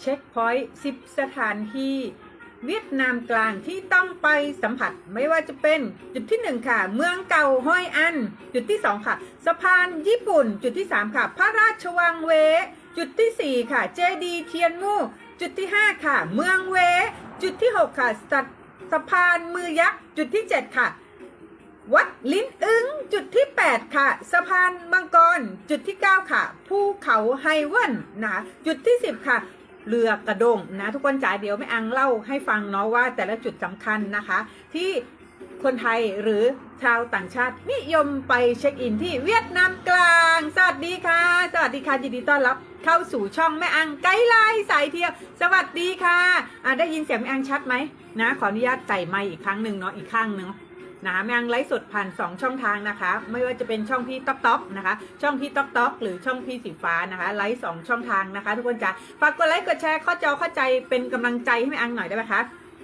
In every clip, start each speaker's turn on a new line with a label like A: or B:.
A: เช็คพอยต์10 สถานที่ เวียดนามกลางที่ต้องไปสัมผัสไม่ว่าจะเป็นจุดที่ 1 ค่ะ เมืองเก่าฮอยอัน จุดที่ 2 ค่ะ สะพานญี่ปุ่น จุดที่ 3 ค่ะ พระราชวังเว จุดทีสี่4 ค่ะ เจดีเทียนมู่ จุดที่ 5 ค่ะ เมืองเว จุดที่ 6 ค่ะสะสะพานมือยักษ์ จุดที่ 7 ค่ะ วัดลิ้นอึ้งจุดที่ 8 ค่ะ สะพานมังกร จุดที่ 9 ค่ะ ภูเขาไฮเวนนะคะจุดที่ 10 ค่ะ เรือกระดงนะทุกคนจ๋าเดี๋ยวไม่อังเล่าให้ฟังเนาะว่าแต่ละจุดสำคัญนะคะ ที่คนไทยหรือชาวต่างชาตินิยมไปเช็คอินที่เวียดนามกลาง สวัสดีค่ะ สวัสดีค่ะยินดีต้อนรับเข้าสู่ช่องแม่อังไกด์ไลน์สายเที่ยว สวัสดีค่ะอะ ได้ยินเสียงแม่อังชัดไหมนะ ขออนุญาตใส่ไมค์อีกครั้งหนึ่งเนาะอีกข้างหนึ่ง นะคะแมงไลฟ์สดผ่าน2ช่องทางนะคะ ไม่ว่าจะเป็นช่องพี่ต๊อกต๊อกนะคะ ช่องพี่ต๊อกต๊อกหรือช่องพี่สีฟ้านะคะไลฟ์สองช่องทางนะคะ ทุกคนจ้าฝากกดไลค์กดแชร์เข้าจอเข้าใจเป็นกำลังใจให้แม่อังหน่อยได้ไหมคะ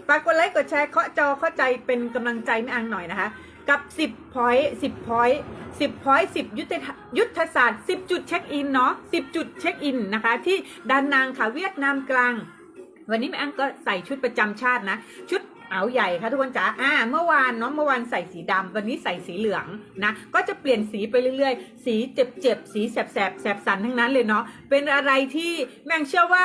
A: ฝากกดไลค์กดแชร์เข้าจอเข้าใจเป็นกำลังใจแม่อังหน่อยนะคะ กับ 10 point 10 point 10 point 10 ยุทธยุทธศาสตร์ 10 จุดเช็คอินเนาะ10 จุดเช็คอินนะคะ ที่ดานนางค่ะเวียดนามกลาง วันนี้แม่อังก็ใส่ชุดประจำชาตินะชุด เอาใหญ่ค่ะทุกคนจ๋าอ่า เมื่อวานเนาะเมื่อวานใส่สีดำวันนี้ใส่สีเหลืองนะ ก็จะเปลี่ยนสีไปเรื่อยๆ สีเจ็บๆ สีแสบๆ แสบสันทั้งนั้นเลยเนาะ เป็นอะไรที่แม่งเชื่อว่า